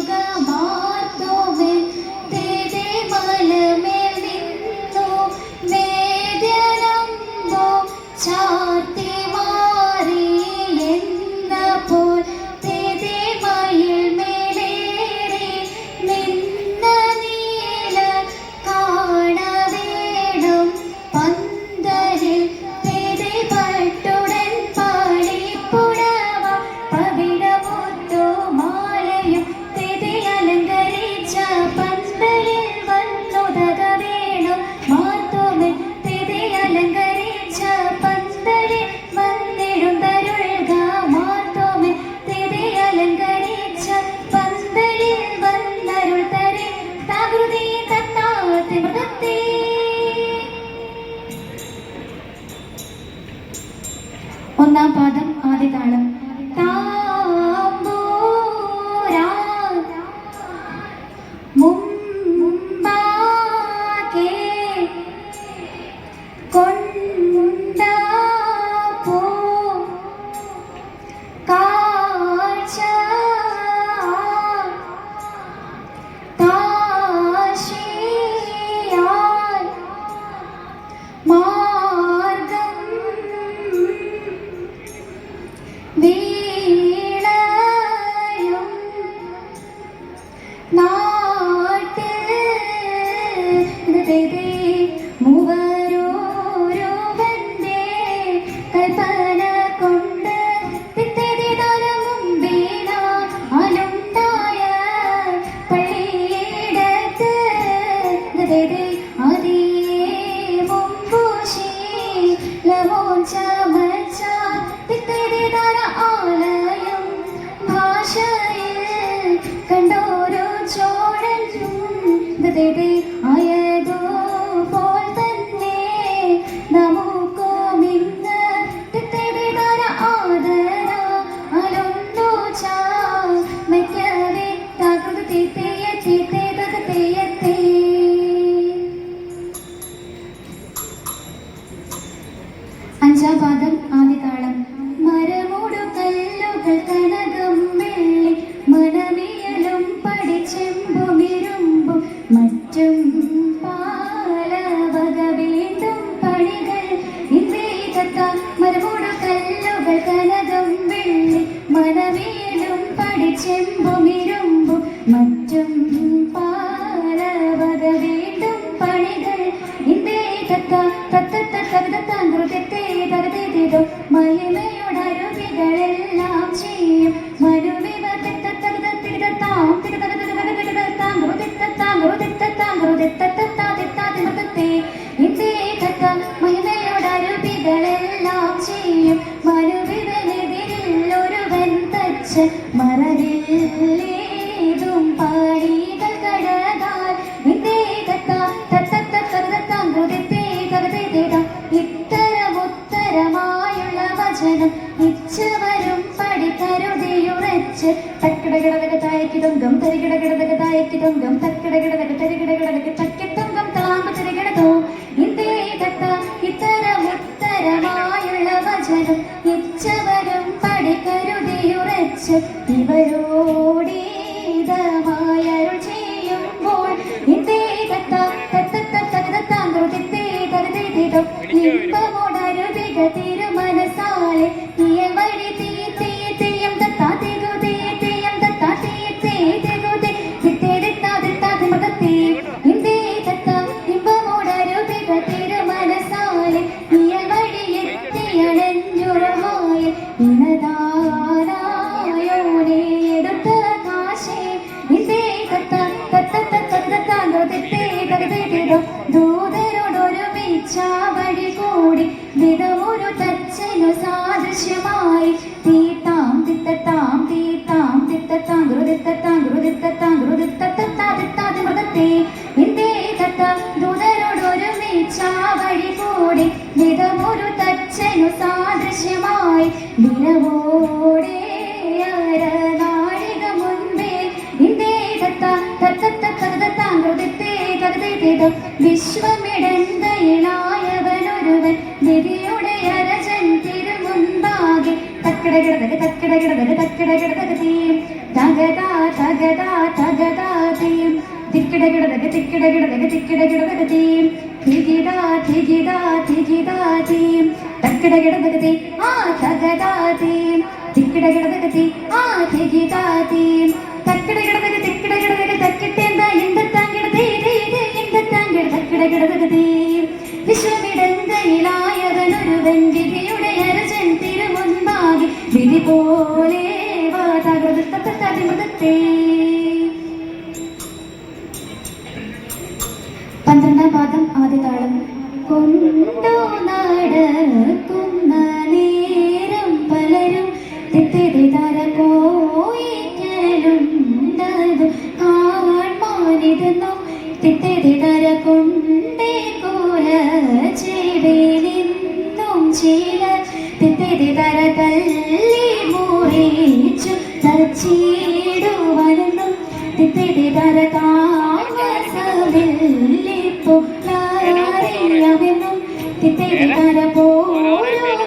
Semoga സ്വർഗത്തെ ഒന്നാം പാഠം മഹിമയോടരുവികളെല്ലാം ചെയ്യും. മരുവിവ തിരുതത്താം തിരുതത്താം തിരുതത്താം തിരുതത്താം തിരുതത്താ തിരുത്താ തിമൃതത്തെ. നിന്റെ കത്ത മഹിമയോടരുവികളെല്ലാം ചെയ്യും. മരുവിവനെതിരിൽ ഒരുവൻ തച്ച് മറവില്ലേതും പറ വാചകം ഇച്ഛവരും പടി കരുതിയുറച്ച് തക്കടകിടതകതായക്കിതം ഗം തരികിടകിടതകതായക്കിതം ഗം തക്കടകിടതക തരികിടകിടതക തക്കത്തങ്കം തളാമ്പ തരികിടതോ. ഇന്ത്യേ ഇത്തരം ഉത്തരമായുള്ള വചനം ഇച്ഛവരും പടി കരുതിയുറച്ച് ഇവരോടീതമായരുൾ ചെയ്യുമ്പോൾ ഇന്ത്യേ തക്ക തത്ത തത്ത തത്ത തത്ത തത്ത തത്ത തത്ത മൃഗത്തത്താം മൃഗത്തത്താം മൃഗത്തത്തത്താതിത്താതി മൃഗത്തെ നിന്റെ തത്ത ദൂതരോടൊരുമേ ചാവഴി കൂടെ. നിതമൊരു തച്ചനു സാദൃശ്യമായി. നിലവോടെ അരനാഴിക മുൻപേ. തകതാ തകതാ തകതാ തീം. തിക്കിടകിടതക തിക്കിടകിടതക തിക്കിടകിടതക തീം. തികിടാ തികിടാ തികിടാ തീം. തക്കിടകിടതക തീ ആ തകതാ തീം. തിക്കിടകിടതക തീ ആ തികിടാ തീം. തക്കിടകിടതക തിക്കിടകിടതക തക്കിട്ടേന്ത എന്തത്താങ്കിട തീ തീ തീ എന്തത്താങ്കിട തക്കിടകിടതക തീ. വിശ്വമിടന്തയിലായവനൊരുവൻ വിധിയുടെ അരജൻ തിരുമുൻപാകി വിധി പോലെ തെറ്റിതര തല്ലി മുറിച്ചു തച്ചിടുവനെന്നും തെറ്റിതര താമസമില്ലിപ്പോ അറിയാമെന്നും തെറ്റിതര പോരോ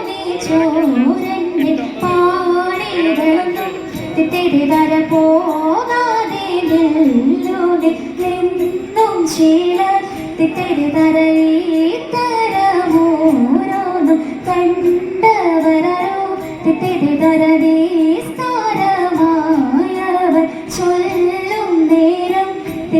നീ ചോരന്റെ പാണികളൊന്നും തെറ്റിതര പോകാതെ നിന്നും ശീല തെറ്റിതര തരമോരോന്നും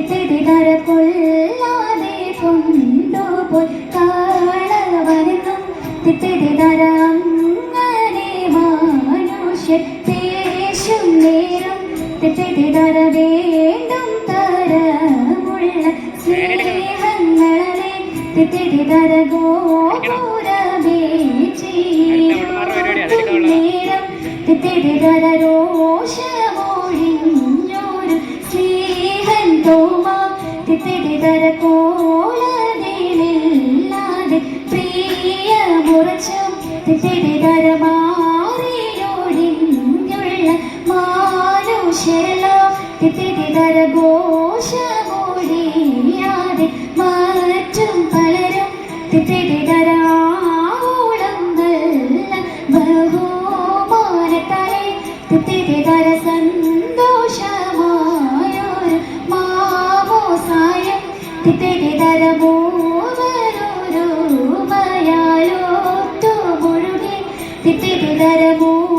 തെറ്റിതര കൊല്ലാതെ കൊണ്ടുപോയി കാളവനെന്നും തെറ്റിതര അങ്ങനെ മനുഷ്യൻ പേശും നേരം തെറ്റിതര വേണ്ടും തരമുള്ള സ്നേഹങ്ങളെ തെറ്റിതര ഗോപുരമേ നേരം തെറ്റിതര രോഷമൊഴിഞ്ഞൊരു തെറ്റിതര കോളതിലില്ലാതെ പ്രിയമുറച്ചും തെറ്റിതര മാറിയൊഴിഞ്ഞുള്ള മാനുഷല തെറ്റിതര ഘോഷമൊഴിയാതെ చిట్టి ధరము